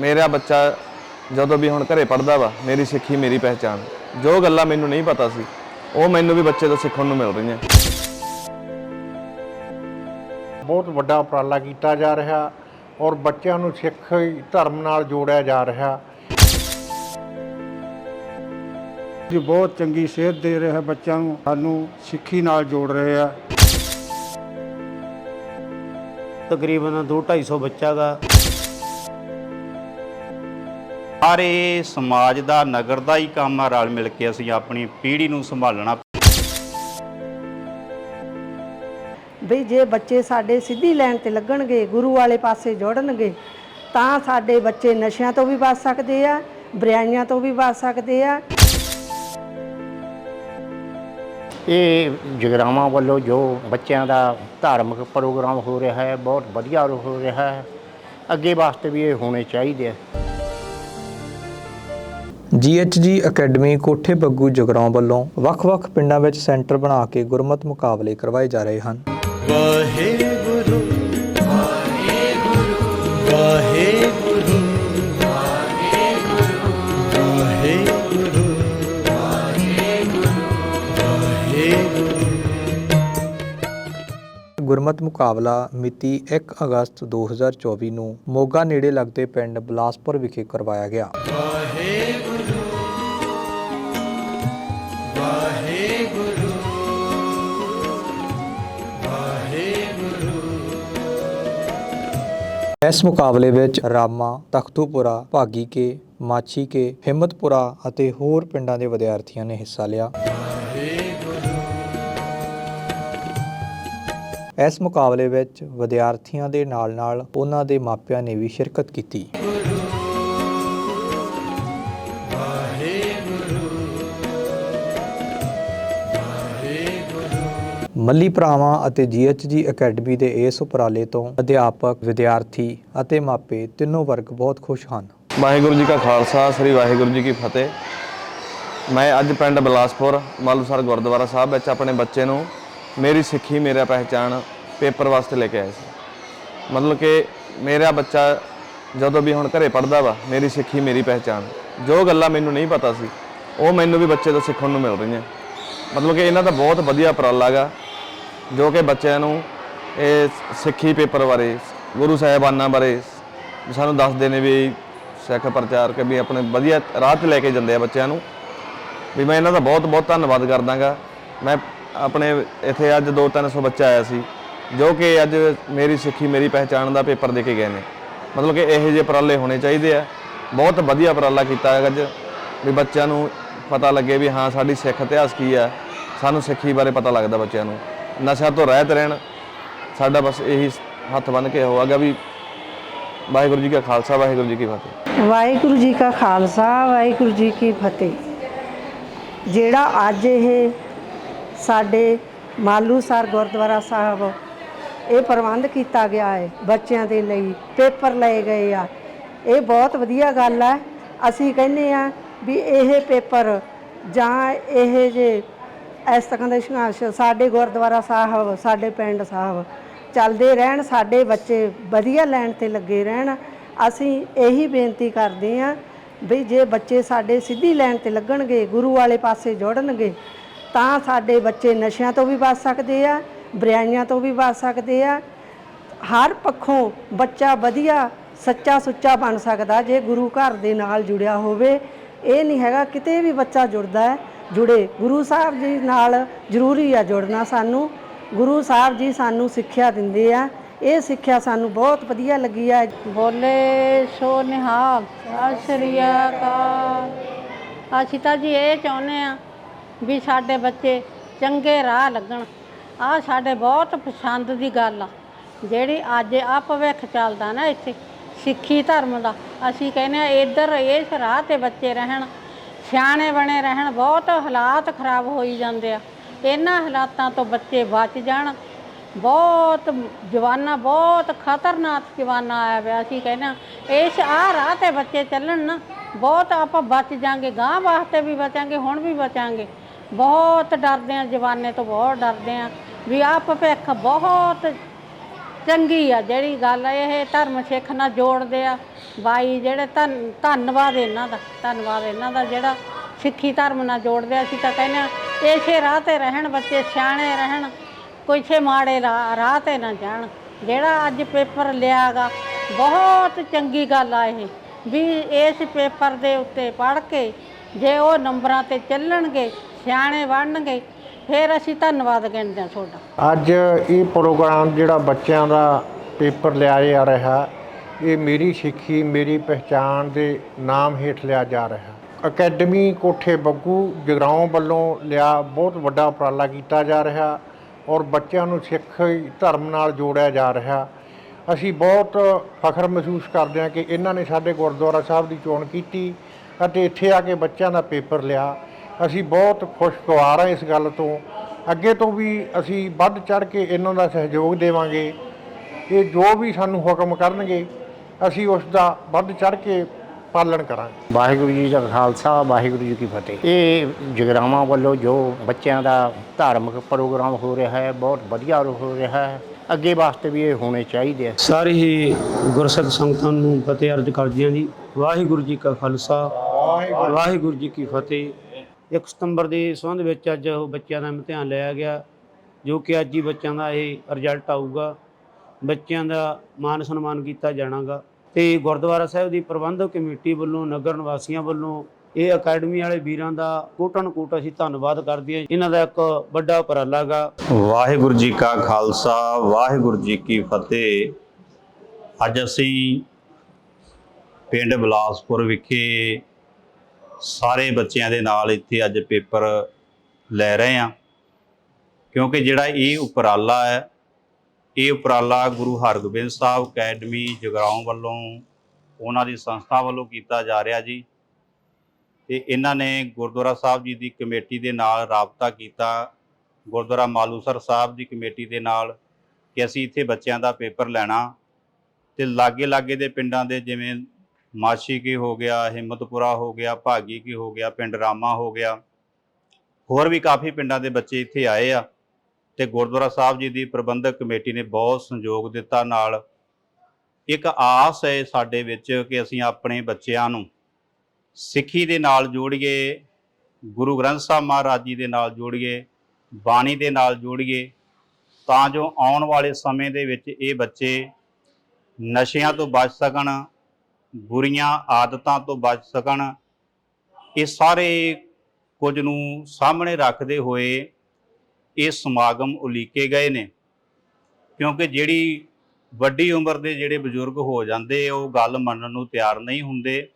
ਮੇਰਾ ਬੱਚਾ ਜਦੋਂ ਵੀ ਹੁਣ ਘਰੇ ਪੜਦਾ ਵਾ ਮੇਰੀ ਸਿੱਖੀ ਮੇਰੀ ਪਹਿਚਾਣ। ਜੋ ਗੱਲਾਂ ਮੈਨੂੰ ਨਹੀਂ ਪਤਾ ਸੀ ਉਹ ਮੈਨੂੰ ਵੀ ਬੱਚੇ ਤੋਂ ਸਿੱਖਣ ਨੂੰ ਮਿਲ ਰਹੀਆਂ। ਬਹੁਤ ਵੱਡਾ ਉਪਰਾਲਾ ਕੀਤਾ ਜਾ ਰਿਹਾ ਔਰ ਬੱਚਿਆਂ ਨੂੰ ਸਿੱਖ ਧਰਮ ਨਾਲ ਜੋੜਿਆ ਜਾ ਰਿਹਾ। ਜੀ ਬਹੁਤ ਚੰਗੀ ਸੇਧ ਦੇ ਰਿਹਾ ਬੱਚਿਆਂ ਨੂੰ ਸਾਨੂੰ ਸਿੱਖੀ ਨਾਲ ਜੋੜ ਰਹੇ ਆ। ਤਕਰੀਬਨ 2-250 ਬੱਚਾ ਗਾ। ਸਾਰੇ ਸਮਾਜ ਦਾ ਨਗਰ ਦਾ ਹੀ ਕੰਮ ਆ ਰਲ ਮਿਲ ਕੇ ਅਸੀਂ ਆਪਣੀ ਪੀੜ੍ਹੀ ਨੂੰ ਸੰਭਾਲਣਾ। ਵੀ ਜੇ ਬੱਚੇ ਸਾਡੇ ਸਿੱਧੀ ਲਾਈਨ ਤੇ ਲੱਗਣਗੇ ਗੁਰੂ ਵਾਲੇ ਪਾਸੇ ਜੁੜਨਗੇ ਤਾਂ ਸਾਡੇ ਬੱਚੇ ਨਸ਼ਿਆਂ ਤੋਂ ਵੀ ਬਚ ਸਕਦੇ ਆ ਬੁਰਾਈਆਂ ਤੋਂ ਵੀ ਬਚ ਸਕਦੇ ਆ। ਇਹ ਜਗਰਾਵਾਂ ਵੱਲੋਂ ਜੋ ਬੱਚਿਆਂ ਦਾ ਧਾਰਮਿਕ ਪ੍ਰੋਗਰਾਮ ਹੋ ਰਿਹਾ ਹੈ ਬਹੁਤ ਵਧੀਆ ਹੋ ਰਿਹਾ ਹੈ। ਅੱਗੇ ਵਾਸਤੇ ਵੀ ਇਹ ਹੋਣੇ ਚਾਹੀਦੇ ਆ। ਜੀਐਚਜੀ ਅਕੈਡਮੀ ਕੋਠੇ ਬੱਗੂ ਜਗਰਾਉਂ ਵੱਲੋਂ ਵੱਖ-ਵੱਖ ਪਿੰਡਾਂ ਵਿੱਚ ਸੈਂਟਰ ਬਣਾ ਕੇ ਗੁਰਮਤ ਮੁਕਾਬਲੇ ਕਰਵਾਏ ਜਾ ਰਹੇ ਹਨ। ਵਾਹਿਗੁਰੂ ਵਾਹਿਗੁਰੂ ਵਾਹਿਗੁਰੂ ਵਾਹਿਗੁਰੂ। ਗੁਰਮਤ ਮੁਕਾਬਲਾ ਮਿਤੀ 1 ਅਗਸਤ 2024 ਨੂੰ ਮੋਗਾ ਨੇੜੇ ਲੱਗਦੇ ਪਿੰਡ ਬਲਾਸਪੁਰ ਵਿਖੇ ਕਰਵਾਇਆ ਗਿਆ। ਇਸ ਮੁਕਾਬਲੇ ਵਿੱਚ ਰਾਮਾ, ਤਖਤੂਪੁਰਾ, ਭਾਗੀਕੇ, ਮਾਛੀਕੇ, ਹਿੰਮਤਪੁਰਾ ਅਤੇ ਹੋਰ ਪਿੰਡਾਂ ਦੇ ਵਿਦਿਆਰਥੀਆਂ ਨੇ ਹਿੱਸਾ ਲਿਆ। ਇਸ ਮੁਕਾਬਲੇ ਵਿੱਚ ਵਿਦਿਆਰਥੀਆਂ ਦੇ ਨਾਲ-ਨਾਲ ਉਹਨਾਂ ਦੇ ਮਾਪਿਆਂ ਨੇ ਵੀ ਸ਼ਿਰਕਤ ਕੀਤੀ। ਮੱਲੀ ਭਰਾਵਾਂ ਅਤੇ ਜੀਐਚਜੀ ਅਕੈਡਮੀ ਦੇ ਇਸ ਉਪਰਾਲੇ ਤੋਂ ਅਧਿਆਪਕ, ਵਿਦਿਆਰਥੀ ਅਤੇ ਮਾਪੇ ਤਿੰਨੋਂ ਵਰਗ ਬਹੁਤ ਖੁਸ਼ ਹਨ। ਵਾਹਿਗੁਰੂ ਜੀ ਕਾ ਖਾਲਸਾ, ਸ੍ਰੀ ਵਾਹਿਗੁਰੂ ਜੀ ਕੀ ਫਤਿਹ। ਮੈਂ ਅੱਜ ਪਿੰਡ ਬਲਾਸਪੁਰ, ਮਾਲੂਸਰ ਗੁਰਦੁਆਰਾ ਸਾਹਿਬ ਵਿੱਚ ਆਪਣੇ ਬੱਚੇ ਨੂੰ ਮੇਰੀ ਸਿੱਖੀ, ਮੇਰਾ ਪਹਿਚਾਣ ਪੇਪਰ ਵਾਸਤੇ ਲੈ ਕੇ ਆਇਆ ਸੀ। ਮਤਲਬ ਕਿ ਮੇਰਾ ਬੱਚਾ ਜਦੋਂ ਵੀ ਹੁਣ ਘਰੇ ਪੜਦਾ ਵਾ, ਮੇਰੀ ਸਿੱਖੀ, ਮੇਰੀ ਪਹਿਚਾਣ। ਜੋ ਗੱਲਾਂ ਮੈਨੂੰ ਨਹੀਂ ਪਤਾ ਸੀ, ਉਹ ਮੈਨੂੰ ਵੀ ਬੱਚੇ ਤੋਂ ਸਿੱਖਣ ਨੂੰ ਮਿਲ ਰਹੀਆਂ। ਮਤਲਬ ਕਿ ਇਹਨਾਂ ਦਾ ਬਹੁਤ ਵਧੀਆ ਉਪਰਾਲਾ ਗਾ। ਜੋ ਕਿ ਬੱਚਿਆਂ ਨੂੰ ਇਹ ਸਿੱਖੀ ਪੇਪਰ ਬਾਰੇ, ਗੁਰੂ ਸਾਹਿਬਾਨਾਂ ਬਾਰੇ ਸਾਨੂੰ ਦੱਸਦੇ ਨੇ ਵੀ ਸਿੱਖ ਪ੍ਰਚਾਰਕ ਵੀ ਆਪਣੇ ਵਧੀਆ ਰਾਹ ਤੇ ਲੈ ਕੇ ਜਾਂਦੇ ਆ ਬੱਚਿਆਂ ਨੂੰ। ਵੀ ਮੈਂ ਇਹਨਾਂ ਦਾ ਬਹੁਤ ਬਹੁਤ ਧੰਨਵਾਦ ਕਰਦਾਗਾ। ਮੈਂ ਆਪਣੇ ਇੱਥੇ ਅੱਜ 2-300 ਬੱਚਾ ਆਇਆ ਸੀ, ਜੋ ਕਿ ਅੱਜ ਮੇਰੀ ਸਿੱਖੀ, ਮੇਰੀ ਪਹਿਚਾਣ ਦਾ ਪੇਪਰ ਦੇ ਕੇ ਗਏ ਨੇ। ਮਤਲਬ ਕਿ ਇਹੋ ਜਿਹੇ ਉਪਰਾਲੇ ਹੋਣੇ ਚਾਹੀਦੇ ਆ। ਬਹੁਤ ਵਧੀਆ ਉਪਰਾਲਾ ਕੀਤਾ ਹੈ ਅੱਜ, ਵੀ ਬੱਚਿਆਂ ਨੂੰ ਪਤਾ ਲੱਗੇ ਵੀ ਹਾਂ, ਸਾਡੀ ਸਿੱਖ ਇਤਿਹਾਸ ਕੀ ਆ। ਸਾਨੂੰ ਸਿੱਖੀ ਬਾਰੇ ਪਤਾ ਲੱਗਦਾ ਬੱਚਿਆਂ ਨੂੰ। ਨਸ਼ਾ ਤੋਂ ਰਹਿਤ ਰਹਿਣ, ਸਾਡਾ ਬਸ ਇਹੀ ਹੱਥ ਬੰਨ ਕੇ ਹੋਵਾਗਾ ਵੀ ਵਾਹਿਗੁਰੂ ਜੀ ਕਾ ਖਾਲਸਾ, ਵਾਹਿਗੁਰੂ ਜੀ ਕੀ ਫਤਿਹ। ਵਾਹਿਗੁਰੂ ਜੀ ਕਾ ਖਾਲਸਾ, ਵਾਹਿਗੁਰੂ ਜੀ ਕੀ ਫਤਿਹ। ਜਿਹੜਾ ਅੱਜ ਇਹ ਸਾਡੇ ਮਾਲੂ ਸਰ ਗੁਰਦੁਆਰਾ ਸਾਹਿਬ, ਇਹ ਪ੍ਰਬੰਧ ਕੀਤਾ ਗਿਆ ਹੈ ਬੱਚਿਆਂ ਦੇ ਲਈ, ਪੇਪਰ ਲਏ ਗਏ ਆ। ਇਹ ਬਹੁਤ ਵਧੀਆ ਗੱਲ ਹੈ। ਅਸੀਂ ਕਹਿੰਦੇ ਆ ਵੀ ਇਹ ਪੇਪਰ ਜਾਂ ਇਹ ਜੇ ਇਸ ਤਰ੍ਹਾਂ ਦੇ ਸੰਘਰਸ਼ ਸਾਡੇ ਗੁਰਦੁਆਰਾ ਸਾਹਿਬ, ਸਾਡੇ ਪਿੰਡ ਸਾਹਿਬ ਚੱਲਦੇ ਰਹਿਣ, ਸਾਡੇ ਬੱਚੇ ਵਧੀਆ ਲੈਣ ਤੇ ਲੱਗੇ ਰਹਿਣ। ਅਸੀਂ ਇਹੀ ਬੇਨਤੀ ਕਰਦੇ ਹਾਂ ਵੀ ਜੇ ਬੱਚੇ ਸਾਡੇ ਸਿੱਧੀ ਲੈਣ ਤੇ ਲੱਗਣਗੇ, ਗੁਰੂ ਵਾਲੇ ਪਾਸੇ ਜੁੜਨਗੇ, ਤਾਂ ਸਾਡੇ ਬੱਚੇ ਨਸ਼ਿਆਂ ਤੋਂ ਵੀ ਬਚ ਸਕਦੇ ਆ ਬਰਿਆਈਆਂ ਤੋਂ ਵੀ ਬਚ ਸਕਦੇ ਆ। ਹਰ ਪੱਖੋਂ ਬੱਚਾ ਵਧੀਆ, ਸੱਚਾ ਸੁੱਚਾ ਬਣ ਸਕਦਾ ਜੇ ਗੁਰੂ ਘਰ ਦੇ ਨਾਲ ਜੁੜਿਆ ਹੋਵੇ। ਇਹ ਨਹੀਂ ਹੈਗਾ ਕਿਤੇ ਵੀ ਬੱਚਾ ਜੁੜਦਾ ਹੈ। ਜੁੜੇ। ਗੁਰੂ ਸਾਹਿਬ ਜੀ ਨਾਲ ਜ਼ਰੂਰੀ ਆ ਜੁੜਨਾ ਸਾਨੂੰ। ਗੁਰੂ ਸਾਹਿਬ ਜੀ ਸਾਨੂੰ ਸਿੱਖਿਆ ਦਿੰਦੇ ਆ। ਇਹ ਸਿੱਖਿਆ ਸਾਨੂੰ ਬਹੁਤ ਵਧੀਆ ਲੱਗੀ ਆ। ਬੋਲੇ ਸੋ ਨਿਹਾਲ, ਸਤਿ ਸ੍ਰੀ ਅਕਾਲ। ਅਸੀਂ ਤਾਂ ਜੀ ਇਹ ਚਾਹੁੰਦੇ ਆ ਵੀ ਸਾਡੇ ਬੱਚੇ ਚੰਗੇ ਰਾਹ ਲੱਗਣ। ਆ ਸਾਡੇ ਬਹੁਤ ਪਸੰਦ ਦੀ ਗੱਲ ਆ। ਜਿਹੜੀ ਅੱਜ ਆ ਭਵਿੱਖ ਚੱਲਦਾ ਨਾ ਇੱਥੇ, ਸਿੱਖੀ ਧਰਮ ਦਾ। ਅਸੀਂ ਕਹਿੰਦੇ ਆ, ਇੱਧਰ ਇਸ ਰਾਹ ਤੇ ਬੱਚੇ ਰਹਿਣ। ਸਿਆਣੇ ਬਣੇ ਰਹਿਣ ਬਹੁਤ ਹਾਲਾਤ ਖਰਾਬ ਹੋਈ ਜਾਂਦੇ ਆ। ਇਹਨਾਂ ਹਾਲਾਤਾਂ ਤੋਂ ਬੱਚੇ ਬਚ ਜਾਣ। ਬਹੁਤ ਜਵਾਨਾ ਬਹੁਤ ਖਤਰਨਾਕ ਜਵਾਨਾ ਆਇਆ ਪਿਆ ਅਸੀਂ ਕਹਿੰਦੇ ਹਾਂ, ਇਸ ਆਹ ਰਾਹ ਤੇ ਬੱਚੇ ਚੱਲਣ ਨਾ ਬਹੁਤ ਆਪਾਂ ਬਚ ਜਾਾਂਗੇ ਗਾਂ ਵਾਸਤੇ ਵੀ ਬਚਾਂਗੇ ਹੁਣ ਵੀ ਬਚਾਂਗੇ। ਬਹੁਤ ਡਰਦੇ ਆ ਜਵਾਨੇ ਤੋਂ ਬਹੁਤ ਡਰਦੇ ਆ ਵੀ ਆਹ ਭਵਿੱਖ ਬਹੁਤ ਚੰਗੀ ਆ। ਜਿਹੜੀ ਗੱਲ ਇਹ ਧਰਮ ਸਿੱਖ ਨਾਲ ਜੋੜਦੇ ਆ। ਬਾਈ ਜਿਹੜੇ ਧੰਨ, ਧੰਨਵਾਦ ਇਹਨਾਂ ਦਾ, ਧੰਨਵਾਦ ਇਹਨਾਂ ਦਾ ਜਿਹੜਾ ਸਿੱਖੀ ਧਰਮ ਨਾਲ ਜੋੜਦੇ ਆ। ਅਸੀਂ ਤਾਂ ਕਹਿੰਦੇ ਆ, ਇਸੇ ਰਾਹ ਤੇ ਰਹਿਣ ਬੱਚੇ, ਸਿਆਣੇ ਰਹਿਣ, ਕੋਈ ਛੇ ਮਾੜੇ ਰਾ- ਰਾਹ ਤੇ ਨਾ ਜਾਣ ਜਿਹੜਾ ਅੱਜ ਪੇਪਰ ਲਿਆਗਾ, ਬਹੁਤ ਚੰਗੀ ਗੱਲ ਆ ਇਹ, ਵੀ ਇਸ ਪੇਪਰ ਦੇ ਉੱਤੇ ਪੜ੍ਹ ਕੇ ਜੇ ਉਹ ਨੰਬਰਾਂ ਤੇ ਚੱਲਣਗੇ, ਸਿਆਣੇ ਬਣਨਗੇ, ਫਿਰ ਅਸੀਂ ਧੰਨਵਾਦ ਗਿਣਦੇ ਹਾਂ ਤੁਹਾਡਾ ਅੱਜ ਇਹ ਪ੍ਰੋਗਰਾਮ ਜਿਹੜਾ ਬੱਚਿਆਂ ਦਾ ਪੇਪਰ ਲਿਆ ਜਾ ਰਿਹਾ ਇਹ ਮੇਰੀ ਸਿੱਖੀ, ਮੇਰੀ ਪਹਿਚਾਣ ਦੇ ਨਾਮ ਹੇਠ ਲਿਆ ਜਾ ਰਿਹਾ। ਅਕੈਡਮੀ ਕੋਠੇ ਬੱਗੂ ਜਗਰਾਉਂ ਵੱਲੋਂ ਲਿਆ ਬਹੁਤ ਵੱਡਾ ਉਪਰਾਲਾ ਕੀਤਾ ਜਾ ਰਿਹਾ ਔਰ ਬੱਚਿਆਂ ਨੂੰ ਸਿੱਖ ਧਰਮ ਨਾਲ ਜੋੜਿਆ ਜਾ ਰਿਹਾ। ਅਸੀਂ ਬਹੁਤ ਫਖਰ ਮਹਿਸੂਸ ਕਰਦੇ ਹਾਂ ਕਿ ਇਹਨਾਂ ਨੇ ਸਾਡੇ ਗੁਰਦੁਆਰਾ ਸਾਹਿਬ ਦੀ ਚੋਣ ਕੀਤੀ ਅਤੇ ਇੱਥੇ ਆ ਕੇ ਬੱਚਿਆਂ ਦਾ ਪੇਪਰ ਲਿਆ। ਅਸੀਂ ਬਹੁਤ ਖੁਸ਼ਗਵਾਰ ਹਾਂ ਇਸ ਗੱਲ ਤੋਂ। ਅੱਗੇ ਤੋਂ ਵੀ ਅਸੀਂ ਵੱਧ ਚੜ ਕੇ ਇਹਨਾਂ ਦਾ ਸਹਿਯੋਗ ਦੇਵਾਂਗੇ। ਇਹ ਜੋ ਵੀ ਸਾਨੂੰ ਹੁਕਮ ਕਰਨਗੇ ਅਸੀਂ ਉਸ ਦਾ ਵੱਧ ਚੜ ਕੇ ਪਾਲਣ ਕਰਾਂਗੇ। ਵਾਹਿਗੁਰੂ ਜੀ ਦਾ ਖਾਲਸਾ ਵਾਹਿਗੁਰੂ ਜੀ ਕੀ ਫਤਿਹ। ਇਹ ਜਗਰਾਵਾਂ ਵੱਲੋਂ ਜੋ ਬੱਚਿਆਂ ਦਾ ਧਾਰਮਿਕ ਪ੍ਰੋਗਰਾਮ ਹੋ ਰਿਹਾ ਹੈ ਬਹੁਤ ਵਧੀਆ ਹੋ ਰਿਹਾ ਹੈ ਅੱਗੇ ਵਾਸਤੇ ਵੀ ਇਹ ਹੋਣੇ ਚਾਹੀਦੇ ਆ। ਸਾਰੇ ਹੀ ਗੁਰਸਿੱਖ ਸੰਗਤਾਂ ਨੂੰ ਫਤਿਹ ਅਰਜ ਕਰਦੇ ਹਾਂ ਜੀ। ਵਾਹਿਗੁਰੂ ਜੀ ਕਾ ਖਾਲਸਾ ਵਾਹਿਗੁਰੂ। ਜੀ ਕੀ ਫਤਿਹ। 1 ਸਤੰਬਰ ਦੇ ਸੰਬੰਧ ਵਿੱਚ ਅੱਜ ਉਹ ਬੱਚਿਆਂ ਦਾ ਇਮਤਿਹਾਨ ਲਿਆ ਗਿਆ ਜੋ ਕਿ ਅੱਜ ਹੀ ਬੱਚਿਆਂ ਦਾ ਇਹ ਰਿਜ਼ਲਟ ਆਊਗਾ। ਬੱਚਿਆਂ ਦਾ ਮਾਨ ਸਨਮਾਨ ਕੀਤਾ ਜਾਣਾਗਾ। ਤੇ ਗੁਰਦੁਆਰਾ ਸਾਹਿਬ ਦੀ ਪ੍ਰਬੰਧਕ ਕਮੇਟੀ ਵੱਲੋਂ, ਨਗਰ ਨਿਵਾਸੀਆਂ ਵੱਲੋਂ ਇਹ ਅਕੈਡਮੀ ਵਾਲੇ ਵੀਰਾਂ ਦਾ ਕੋਟਨ ਕੋਟ ਅਸੀਂ ਧੰਨਵਾਦ ਕਰਦੇ ਹਾਂ। ਇਹਨਾਂ ਦਾ ਇੱਕ ਵੱਡਾ ਉਪਰਾਲਾ ਗਾ। ਵਾਹਿਗੁਰੂ ਜੀ ਕਾ ਖਾਲਸਾ, ਵਾਹਿਗੁਰੂ ਜੀ ਕੀ ਫਤਿਹ। ਅੱਜ ਅਸੀਂ ਪਿੰਡ ਬਲਾਸਪੁਰ ਵਿਖੇ ਸਾਰੇ ਬੱਚਿਆਂ ਦੇ ਨਾਲ ਇੱਥੇ ਅੱਜ ਪੇਪਰ ਲੈ ਰਹੇ ਹਾਂ। ਕਿਉਂਕਿ ਜਿਹੜਾ ਇਹ ਉਪਰਾਲਾ ਹੈ ਇਹ ਉਪਰਾਲਾ ਗੁਰੂ ਹਰਗੋਬਿੰਦ ਸਾਹਿਬ ਅਕੈਡਮੀ ਜਗਰਾਉਂ ਵੱਲੋਂ ਉਹਨਾਂ ਦੀ ਸੰਸਥਾ ਵੱਲੋਂ ਕੀਤਾ ਜਾ ਰਿਹਾ ਜੀ। ਤੇ ਇਹਨਾਂ ਨੇ ਗੁਰਦੁਆਰਾ ਸਾਹਿਬ ਜੀ ਦੀ ਕਮੇਟੀ ਦੇ ਨਾਲ ਰਾਬਤਾ ਕੀਤਾ। ਗੁਰਦੁਆਰਾ ਮਾਲੂਸਰ ਸਾਹਿਬ ਦੀ ਕਮੇਟੀ ਦੇ ਨਾਲ ਕਿ ਅਸੀਂ ਇੱਥੇ ਬੱਚਿਆਂ ਦਾ ਪੇਪਰ ਲੈਣਾ। ਤੇ ਲਾਗੇ ਲਾਗੇ ਦੇ ਪਿੰਡਾਂ ਦੇ ਜਿਵੇਂ ਮਾਛੀ ਕੀ ਹੋ ਗਿਆ, ਹਿੰਮਤਪੁਰਾ ਹੋ ਗਿਆ ਭਾਗੀ ਕੀ ਹੋ ਗਿਆ, ਪਿੰਡ ਰਾਮਾ ਹੋ ਗਿਆ। ਹੋਰ ਵੀ ਕਾਫੀ ਪਿੰਡਾਂ ਦੇ ਬੱਚੇ ਇੱਥੇ ਆਏ ਆ। ਤੇ ਗੁਰਦੁਆਰਾ ਸਾਹਿਬ ਜੀ ਦੀ ਪ੍ਰਬੰਧਕ ਕਮੇਟੀ ਨੇ ਬਹੁਤ ਸੰਯੋਗ ਦਿੱਤਾ ਨਾਲ। ਇੱਕ ਆਸ ਹੈ ਸਾਡੇ ਵਿੱਚ ਕਿ ਅਸੀਂ ਆਪਣੇ ਬੱਚਿਆਂ ਨੂੰ ਸਿੱਖੀ ਦੇ ਨਾਲ ਜੋੜੀਏ, ਗੁਰੂ ਗ੍ਰੰਥ ਸਾਹਿਬ ਮਹਾਰਾਜ ਜੀ ਦੇ ਨਾਲ ਜੋੜੀਏ, ਬਾਣੀ ਦੇ ਨਾਲ ਜੋੜੀਏ, ਤਾਂ ਜੋ ਆਉਣ ਵਾਲੇ ਸਮੇਂ ਦੇ ਵਿੱਚ ਇਹ ਬੱਚੇ ਨਸ਼ਿਆਂ ਤੋਂ ਬਚ ਸਕਣ, ਬੁਰੀਆਂ ਆਦਤਾਂ ਤੋਂ ਬਚ ਸਕਣ। ਇਹ ਸਾਰੇ ਕੁਝ ਨੂੰ ਸਾਹਮਣੇ ਰੱਖਦੇ ਹੋਏ ਇਹ ਸਮਾਗਮ ਉਲੀਕੇ ਗਏ ਨੇ। ਕਿਉਂਕਿ ਜਿਹੜੀ ਵੱਡੀ ਉਮਰ ਦੇ ਜਿਹੜੇ ਬਜ਼ੁਰਗ ਹੋ ਜਾਂਦੇ, ਉਹ ਗੱਲ ਮੰਨਣ ਨੂੰ ਤਿਆਰ ਨਹੀਂ ਹੁੰਦੇ।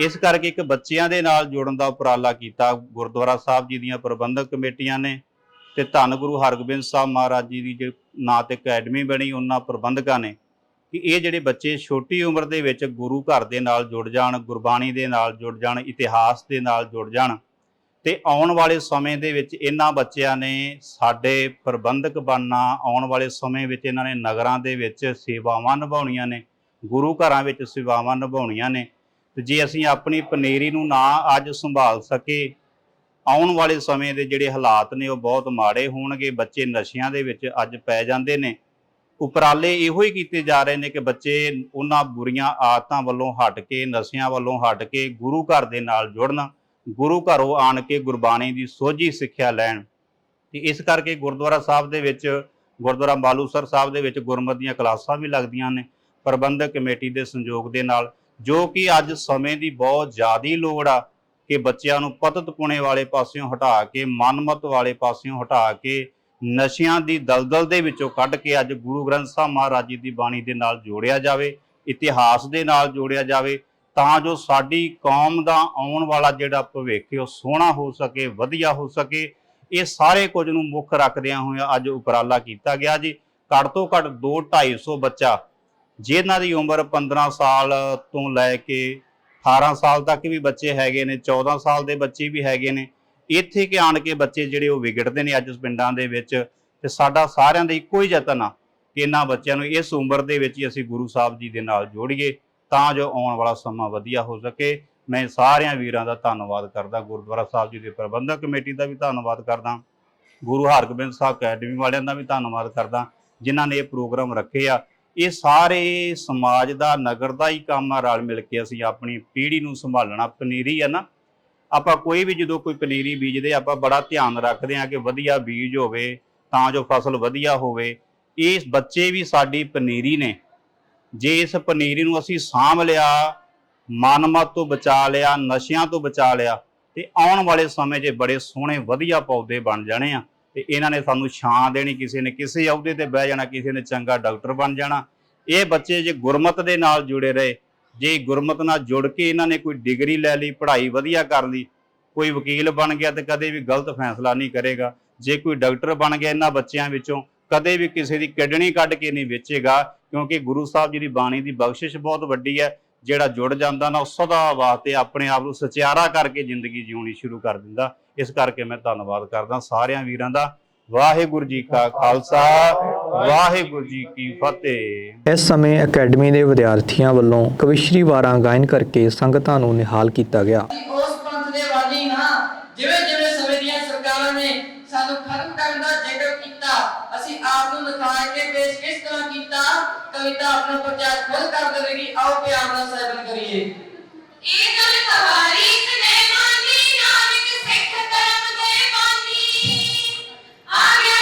ਇਸ ਕਰਕੇ ਇੱਕ ਬੱਚਿਆਂ ਦੇ ਨਾਲ ਜੁੜਨ ਦਾ ਉਪਰਾਲਾ ਕੀਤਾ ਗੁਰਦੁਆਰਾ ਸਾਹਿਬ ਜੀ ਦੀਆਂ ਪ੍ਰਬੰਧਕ ਕਮੇਟੀਆਂ ਨੇ ਤੇ ਧੰਨ ਗੁਰੂ ਹਰਗੋਬਿੰਦ ਸਾਹਿਬ ਮਹਾਰਾਜ ਜੀ ਦੀ ਜੋ ਨਾਂ ਤੇ ਅਕੈਡਮੀ ਬਣੀ ਉਹਨਾਂ ਪ੍ਰਬੰਧਕਾਂ ਨੇ ਕਿ ਇਹ ਜਿਹੜੇ ਬੱਚੇ ਛੋਟੀ ਉਮਰ ਦੇ ਵਿੱਚ ਗੁਰੂ ਘਰ ਦੇ ਨਾਲ ਜੁੜ ਜਾਣ, ਗੁਰਬਾਣੀ ਦੇ ਨਾਲ ਜੁੜ ਜਾਣ, ਇਤਿਹਾਸ ਦੇ ਨਾਲ ਜੁੜ ਜਾਣ ਤੇ ਆਉਣ ਵਾਲੇ ਸਮੇਂ ਦੇ ਵਿੱਚ ਇਹਨਾਂ ਬੱਚਿਆਂ ਨੇ ਸਾਡੇ ਪ੍ਰਬੰਧਕ ਬਣਨਾ, ਆਉਣ ਵਾਲੇ ਸਮੇਂ ਵਿੱਚ ਇਹਨਾਂ ਨੇ ਨਗਰਾਂ ਦੇ ਵਿੱਚ ਸੇਵਾਵਾਂ ਨਿਭਾਉਣੀਆਂ ਨੇ, ਗੁਰੂ ਘਰਾਂ ਵਿੱਚ ਸੇਵਾਵਾਂ ਨਿਭਾਉਣੀਆਂ ਨੇ। ਤੇ ਜੇ ਅਸੀਂ ਆਪਣੀ ਪਨੀਰੀ ਨੂੰ ਨਾ ਅੱਜ ਸੰਭਾਲ ਸਕੇ ਆਉਣ ਵਾਲੇ ਸਮੇਂ ਦੇ ਜਿਹੜੇ ਹਾਲਾਤ ਨੇ ਉਹ ਬਹੁਤ ਮਾੜੇ ਹੋਣਗੇ, ਬੱਚੇ ਨਸ਼ਿਆਂ ਦੇ ਵਿੱਚ ਅੱਜ ਪੈ ਜਾਂਦੇ ਨੇ। ਉਪਰਾਲੇ ਇਹੋ ਹੀ ਕੀਤੇ ਜਾ ਰਹੇ ਨੇ ਕਿ ਬੱਚੇ ਉਹਨਾਂ ਬੁਰੀਆਂ ਆਦਤਾਂ ਵੱਲੋਂ ਹਟ ਕੇ, ਨਸ਼ਿਆਂ ਵੱਲੋਂ ਹਟ ਕੇ ਗੁਰੂ ਘਰ ਦੇ ਨਾਲ ਜੁੜਨ। ਗੁਰੂ ਘਰੋਂ ਆਣ ਕੇ ਗੁਰਬਾਣੀ ਦੀ ਸੋਝੀ ਸਿੱਖਿਆ ਲੈਣ। ਤੇ ਇਸ ਕਰਕੇ ਗੁਰਦੁਆਰਾ ਸਾਹਿਬ ਦੇ ਵਿੱਚ, ਗੁਰਦੁਆਰਾ ਬਾਲੂਸਰ ਸਾਹਿਬ ਦੇ ਵਿੱਚ ਗੁਰਮਤਿ ਦੀਆਂ ਕਲਾਸਾਂ ਵੀ ਲੱਗਦੀਆਂ ਨੇ, ਪ੍ਰਬੰਧਕ ਕਮੇਟੀ ਦੇ ਸੰਯੋਗ ਦੇ ਨਾਲ, ਜੋ ਕਿ ਅੱਜ ਸਮੇਂ ਦੀ ਬਹੁਤ ਜ਼ਿਆਦੀ ਲੋੜ ਆ ਕਿ ਬੱਚਿਆਂ ਨੂੰ ਪਤਤ ਪੁਣੇ ਵਾਲੇ ਪਾਸਿਓਂ ਹਟਾ ਕੇ, ਮਨਮਤ ਵਾਲੇ ਪਾਸਿਓਂ ਹਟਾ ਕੇ, ਨਸ਼ਿਆਂ ਦੀ ਦਲਦਲ ਦੇ ਵਿੱਚੋਂ ਕੱਢ ਕੇ ਅੱਜ ਗੁਰੂ ਗ੍ਰੰਥ ਸਾਹਿਬ ਮਹਾਰਾਜ ਜੀ ਦੀ ਬਾਣੀ ਦੇ ਨਾਲ ਜੋੜਿਆ ਜਾਵੇ, ਇਤਿਹਾਸ ਦੇ ਨਾਲ ਜੋੜਿਆ ਜਾਵੇ ਤਾਂ ਜੋ ਸਾਡੀ ਕੌਮ ਦਾ ਆਉਣ ਵਾਲਾ ਜਿਹੜਾ ਭਵਿੱਖ ਉਹ ਸੋਹਣਾ ਹੋ ਸਕੇ, ਵਧੀਆ ਹੋ ਸਕੇ। ਇਹ ਸਾਰੇ ਕੁਝ ਨੂੰ ਮੁੱਖ ਰੱਖਦਿਆਂ ਹੋਇਆਂ ਅੱਜ ਉਪਰਾਲਾ ਕੀਤਾ ਗਿਆ ਜੀ। ਘੱਟ ਤੋਂ ਘੱਟ 2 250 ਬੱਚਾ, ਜਿਨ੍ਹਾਂ ਦੀ ਉਮਰ 15 ਸਾਲ ਤੋਂ ਲੈ ਕੇ 18 ਸਾਲ ਤੱਕ ਵੀ ਬੱਚੇ ਹੈਗੇ ਨੇ 14 ਸਾਲ ਦੇ ਬੱਚੇ ਵੀ ਹੈਗੇ ਨੇ। ਇੱਥੇ ਕਿ ਆਣ ਕੇ ਬੱਚੇ ਜਿਹੜੇ ਉਹ ਵਿਗੜਦੇ ਨੇ ਅੱਜ ਉਸ ਪਿੰਡਾਂ ਦੇ ਵਿੱਚ, ਤੇ ਸਾਡਾ ਸਾਰਿਆਂ ਦਾ ਇੱਕੋ ਹੀ ਯਤਨ ਆ ਕਿ ਇਹਨਾਂ ਬੱਚਿਆਂ ਨੂੰ ਇਸ ਉਮਰ ਦੇ ਵਿੱਚ ਹੀ ਅਸੀਂ ਗੁਰੂ ਸਾਹਿਬ ਜੀ ਦੇ ਨਾਲ ਜੋੜੀਏ। ਤਾਂ ਜੋ ਆਉਣ ਵਾਲਾ ਸਮਾਂ ਵਧੀਆ ਹੋ ਸਕੇ। ਮੈਂ ਸਾਰਿਆਂ ਵੀਰਾਂ ਦਾ ਧੰਨਵਾਦ ਕਰਦਾ। ਗੁਰਦੁਆਰਾ ਸਾਹਿਬ ਜੀ ਦੇ ਪ੍ਰਬੰਧਕ ਕਮੇਟੀ ਦਾ ਵੀ ਧੰਨਵਾਦ ਕਰਦਾ। ਗੁਰੂ ਹਰਗੋਬਿੰਦ ਸਾਹਿਬ ਅਕੈਡਮੀ ਵਾਲਿਆਂ ਦਾ ਵੀ ਧੰਨਵਾਦ ਕਰਦਾ। ਜਿਨ੍ਹਾਂ ਨੇ ਇਹ ਪ੍ਰੋਗਰਾਮ ਰੱਖੇ ਆ। ਇਹ ਸਾਰੇ ਸਮਾਜ ਦਾ, ਨਗਰ ਦਾ ਹੀ ਕੰਮ ਆ। ਰਲ ਮਿਲ ਕੇ ਅਸੀਂ ਆਪਣੀ ਪੀੜ੍ਹੀ ਨੂੰ ਸੰਭਾਲਣਾ। ਪਨੀਰੀ ਆ ਨਾ। ਆਪਾਂ ਕੋਈ ਵੀ ਜਦੋਂ ਕੋਈ ਪਨੀਰੀ ਬੀਜਦੇ ਆਪਾਂ ਬੜਾ ਧਿਆਨ ਰੱਖਦੇ ਹਾਂ ਕਿ ਵਧੀਆ ਬੀਜ ਹੋਵੇ, ਤਾਂ ਜੋ ਫਸਲ ਵਧੀਆ ਹੋਵੇ। ਇਹ ਬੱਚੇ ਵੀ ਸਾਡੀ ਪਨੀਰੀ ਨੇ। ਜੇ ਇਸ ਪਨੀਰੀ ਨੂੰ ਅਸੀਂ ਸਾਂਭ ਲਿਆ ਮਨਮਤ ਤੋਂ ਬਚਾ ਲਿਆ, ਨਸ਼ਿਆਂ ਤੋਂ ਬਚਾ ਲਿਆ, ਤੇ ਆਉਣ ਵਾਲੇ ਸਮੇਂ 'ਚ ਬੜੇ ਸੋਹਣੇ, ਵਧੀਆ ਪੌਦੇ ਬਣ ਜਾਣੇ ਆ, ਤੇ ਇਹਨਾਂ ਨੇ ਸਾਨੂੰ ਛਾਂ ਦੇਣੀ, ਕਿਸੇ ਨੇ ਕਿਸੇ ਅਹੁਦੇ ਤੇ ਬਹਿ ਜਾਣਾ, ਕਿਸੇ ਨੇ ਚੰਗਾ ਡਾਕਟਰ ਬਣ ਜਾਣਾ। ਇਹ ਬੱਚੇ ਜੇ ਗੁਰਮਤ ਦੇ ਨਾਲ ਜੁੜੇ ਰਹੇ, ਜੇ ਗੁਰਮਤ ਨਾਲ ਜੁੜ ਕੇ ਇਹਨਾਂ ਨੇ ਕੋਈ ਡਿਗਰੀ ਲੈ ਲਈ, ਪੜ੍ਹਾਈ ਵਧੀਆ ਕਰ ਲਈ, ਕੋਈ ਵਕੀਲ ਬਣ ਗਿਆ ਤੇ ਕਦੇ ਵੀ ਗਲਤ ਫੈਸਲਾ ਨਹੀਂ ਕਰੇਗਾ। ਜੇ ਕੋਈ ਡਾਕਟਰ ਬਣ ਗਿਆ ਇਹਨਾਂ ਬੱਚਿਆਂ ਵਿੱਚੋਂ, ਕਦੇ ਵੀ ਕਿਸੇ ਦੀ ਕਿਡਨੀ ਕੱਢ ਕੇ ਨਹੀਂ ਵੇਚੇਗਾ ਕਿਉਂਕਿ ਗੁਰੂ ਸਾਹਿਬ ਜੀ ਦੀ ਬਾਣੀ ਦੀ ਬਖਸ਼ਿਸ਼ ਬਹੁਤ ਵੱਡੀ ਹੈ, ਜਿਹੜਾ ਜੁੜ ਜਾਂਦਾ ਨਾ, ਉਹ ਸਦਾ ਵਾਸਤੇ ਆਪਣੇ ਆਪ ਨੂੰ ਸਚਿਆਰਾ ਕਰਕੇ ਜ਼ਿੰਦਗੀ ਜਿਉਣੀ ਸ਼ੁਰੂ ਕਰ ਦਿੰਦਾ। ਇਸ ਕਰਕੇ ਮੈਂ ਧੰਨਵਾਦ ਕਰਦਾ ਸਾਰਿਆਂ ਵੀਰਾਂ ਦਾ। ਵਾਹਿਗੁਰੂ ਜੀ ਕਾ ਖਾਲਸਾ, ਵਾਹਿਗੁਰੂ ਜੀ ਕੀ ਫਤਿਹ। ਇਸ ਸਮੇਂ ਅਕੈਡਮੀ ਦੇ ਵਿਦਿਆਰਥੀਆਂ ਵੱਲੋਂ ਕਵਿਸ਼ਰੀ ਵਾਰਾਂ ਗਾਇਨ ਕਰਕੇ ਸੰਗਤਾਂ ਨੂੰ ਨਿਹਾਲ ਕੀਤਾ ਗਿਆ ਅਸੀਂ ਉਸ ਪੰਥ ਦੇ ਵਾਲੀ ਹਾਂ ਜਿਵੇਂ ਜਿਵੇਂ ਸਮੇਂ ਦੀਆਂ ਸਰਕਾਰਾਂ ਨੇ ਸਾਨੂੰ ਖਤਮ ਕਰਨ ਦਾ ਜ਼ਿਕਰ ਕੀਤਾ ਅਸੀਂ ਆਪ ਨੂੰ ਨਿਖਾਰ ਕੇ ਪੇਸ਼ ਕਿਸ ਤਰ੍ਹਾਂ ਕੀਤਾ ਕਵਿਤਾ ਆਪਣਾ ਪ੍ਰਚਾਰ ਖੁਦ ਕਰ ਦੇਵੇਗੀ ਆਓ ਪਿਆਰ ਨਾਲ ਸੇਵਨ ਕਰੀਏ। ਇਹ ਗੱਲ ਤਵਾਰੀਖ ਨੇ ਮਾਨੀ ਨਾਨਕ ਸਿੱਖ ਧਰਮ ਦੇ ਬਾਨੀ। ਆ ਗਿਆ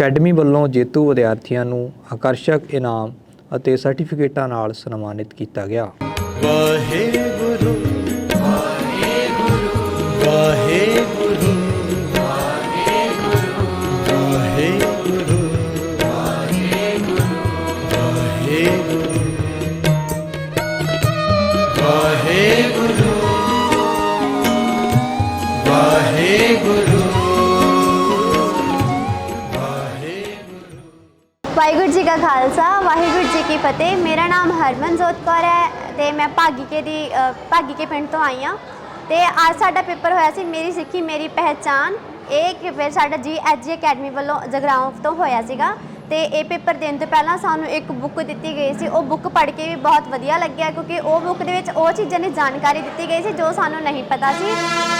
ਅਕੈਡਮੀ ਵੱਲੋਂ ਜੇਤੂ ਵਿਦਿਆਰਥੀਆਂ ਨੂੰ ਆਕਰਸ਼ਕ ਇਨਾਮ ਅਤੇ ਸਰਟੀਫਿਕੇਟਾਂ ਨਾਲ ਸਨਮਾਨਿਤ ਕੀਤਾ ਗਿਆ। ਵਾਹਿਗੁਰੂ ਜੀ ਕਾ ਖਾਲਸਾ, ਵਾਹਿਗੁਰੂ ਜੀ ਕੀ ਫਤਿਹ। ਮੇਰਾ ਨਾਮ ਹਰਮਨਜੋਤ ਕੌਰ ਹੈ ਤੇ ਮੈਂ ਭਾਗੀਕੇ ਦੀ ਭਾਗੀਕੇ ਪਿੰਡ ਤੋਂ ਆਈ ਹਾਂ। ਤੇ ਅੱਜ ਸਾਡਾ ਪੇਪਰ ਹੋਇਆ ਸੀ ਮੇਰੀ ਸਿੱਖੀ, ਮੇਰੀ ਪਹਿਚਾਨ ਇਹ ਫਿਰ ਸਾਡਾ ਜੀ ਐਚ ਜੀ ਅਕੈਡਮੀ ਵੱਲੋਂ ਜਗਰਾਉਂ ਤੋਂ ਹੋਇਆ ਸੀਗਾ। ਤੇ ਇਹ ਪੇਪਰ ਦੇਣ ਤੋਂ ਪਹਿਲਾਂ ਸਾਨੂੰ ਇੱਕ ਬੁੱਕ ਦਿੱਤੀ ਗਈ ਸੀ। ਉਹ ਬੁੱਕ ਪੜ੍ਹ ਕੇ ਵੀ ਬਹੁਤ ਵਧੀਆ ਲੱਗਿਆ ਕਿਉਂਕਿ ਉਹ ਬੁੱਕ ਦੇ ਵਿੱਚ ਉਹ ਚੀਜ਼ਾਂ ਦੀ ਜਾਣਕਾਰੀ ਦਿੱਤੀ ਗਈ ਸੀ ਜੋ ਸਾਨੂੰ ਨਹੀਂ ਪਤਾ ਸੀ।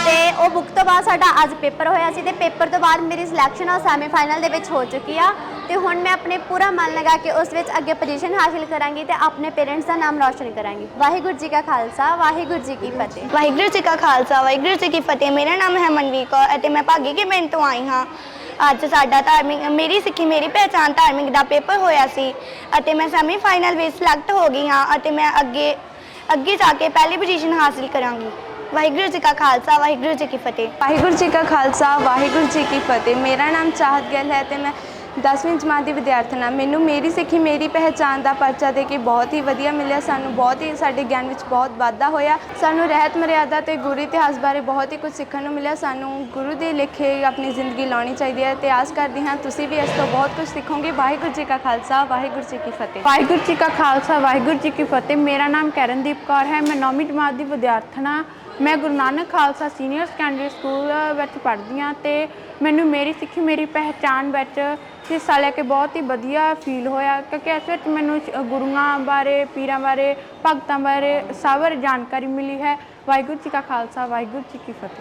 ਤੇ ਉਹ ਬੁੱਕ ਤੋਂ ਬਾਅਦ ਸਾਡਾ ਅੱਜ ਪੇਪਰ ਹੋਇਆ ਸੀ ਤੇ ਪੇਪਰ ਤੋਂ ਬਾਅਦ ਮੇਰੀ ਸਿਲੈਕਸ਼ਨ ਉਹ ਸੈਮੀਫਾਈਨਲ ਦੇ ਵਿੱਚ ਹੋ ਚੁੱਕੀ ਆ। ਤੇ ਹੁਣ ਮੈਂ ਆਪਣੇ ਪੂਰਾ ਮਨ ਲਗਾ ਕੇ ਉਸ ਵਿੱਚ ਅੱਗੇ ਪੋਜੀਸ਼ਨ ਹਾਸਿਲ ਕਰਾਂਗੀ ਤੇ ਆਪਣੇ ਪੇਰੈਂਟਸ ਦਾ ਨਾਮ ਰੌਸ਼ਨ ਕਰਾਂਗੀ। ਵਾਹਿਗੁਰੂ ਜੀ ਕਾ ਖਾਲਸਾ, ਵਾਹਿਗੁਰੂ ਜੀ ਕੀ ਫਤਿਹ। ਵਾਹਿਗੁਰੂ ਜੀ ਕਾ ਖਾਲਸਾ, ਵਾਹਿਗੁਰੂ ਜੀ ਕੀ ਫਤਿਹ। ਮੇਰਾ ਨਾਮ ਹੈ ਮਨਵੀਰ ਕੌਰ ਅਤੇ ਮੈਂ ਭਾਗੀ ਕੇ ਪਿੰਡ ਤੋਂ ਆਈ ਹਾਂ। ਅੱਜ ਸਾਡਾ ਧਾਰਮਿਕ, ਮੇਰੀ ਸਿੱਖੀ, ਮੇਰੀ ਪਹਿਚਾਨ ਧਾਰਮਿਕ ਦਾ ਪੇਪਰ ਹੋਇਆ ਸੀ ਅਤੇ ਮੈਂ ਸੈਮੀ ਫਾਈਨਲ ਵਿੱਚ ਸਿਲੈਕਟ ਹੋ ਗਈ ਹਾਂ ਅਤੇ ਮੈਂ ਅੱਗੇ ਅੱਗੇ ਜਾ ਕੇ ਪਹਿਲੀ ਪੋਜੀਸ਼ਨ ਹਾਸਿਲ ਕਰਾਂਗੀ। ਵਾਹਿਗੁਰੂ ਜੀ ਕਾ ਖਾਲਸਾ, ਵਾਹਿਗੁਰੂ ਜੀ ਕੀ ਫਤਿਹ। ਵਾਹਿਗੁਰੂ ਜੀ ਕਾ ਖਾਲਸਾ, ਵਾਹਿਗੁਰੂ ਜੀ ਕੀ ਫਤਿਹ। ਮੇਰਾ ਨਾਮ ਚਾਹਤ ਗਿੱਲ ਹੈ ਤੇ ਮੈਂ 10ਵੀਂ ਜਮਾਤ ਦੀ ਵਿਦਿਆਰਥਣ ਹਾਂ। ਮੈਨੂੰ ਮੇਰੀ ਸਿੱਖੀ, ਮੇਰੀ ਪਹਿਚਾਨ ਦਾ ਪਰਚਾ ਦੇ ਕੇ ਬਹੁਤ ਹੀ ਵਧੀਆ ਮਿਲਿਆ। ਸਾਨੂੰ ਬਹੁਤ ਹੀ, ਸਾਡੇ ਗਿਆਨ ਵਿੱਚ ਬਹੁਤ ਵਾਧਾ ਹੋਇਆ। ਸਾਨੂੰ ਰਹਿਤ ਮਰਿਆਦਾ ਤੇ ਗੁਰੂ ਇਤਿਹਾਸ ਬਾਰੇ ਬਹੁਤ ਹੀ ਕੁਝ ਸਿੱਖਣ ਨੂੰ ਮਿਲਿਆ। ਸਾਨੂੰ ਗੁਰੂ ਦੇ ਲੇਖੇ ਆਪਣੀ ਜ਼ਿੰਦਗੀ ਲਾਉਣੀ ਚਾਹੀਦੀ ਹੈ। ਤੇ ਆਸ ਕਰਦੀ ਹਾਂ, ਤੁਸੀਂ ਵੀ ਇਸ ਤੋਂ ਬਹੁਤ ਕੁਝ ਸਿੱਖੋਗੇ। ਵਾਹਿਗੁਰੂ ਜੀ ਕਾ ਖਾਲਸਾ, ਵਾਹਿਗੁਰੂ ਜੀ ਕੀ ਫਤਿਹ। ਵਾਹਿਗੁਰੂ ਜੀ ਕਾ ਖਾਲਸਾ, ਵਾਹਿਗੁਰੂ ਜੀ ਕੀ ਫਤਿਹ। ਮੇਰਾ ਨਾਮ ਕਰਨਦੀਪ ਕੌਰ ਹੈ। ਮੈਂ 9ਵੀਂ ਜਮਾਤ ਦੀ ਵਿਦਿਆਰਥਣਾ ਹਾਂ। ਮੈਂ Guru Nanak Khalsa senior secondary school ਵਿੱਚ ਪੜ੍ਹਦੀ ਹਾਂ ਤੇ ਮੈਨੂੰ ਮੇਰੀ ਸਿੱਖੀ, ਮੇਰੀ ਪਹਿਚਾਨ ਵਿੱਚ ਹਿੱਸਾ ਲੈ ਕੇ ਬਹੁਤ ਹੀ ਵਧੀਆ ਫੀਲ ਹੋਇਆ, ਕਿਉਂਕਿ ਇਸ ਵਿੱਚ ਮੈਨੂੰ ਸ਼- ਗੁਰੂਆਂ ਬਾਰੇ, ਪੀਰਾਂ ਬਾਰੇ, ਭਗਤਾਂ ਬਾਰੇ ਸਭ ਜਾਣਕਾਰੀ ਮਿਲੀ ਹੈ। ਵਾਹਿਗੁਰੂ ਜੀ ਕਾ ਖਾਲਸਾ, ਵਾਹਿਗੁਰੂ ਜੀ ਕੀ ਫਤਿਹ।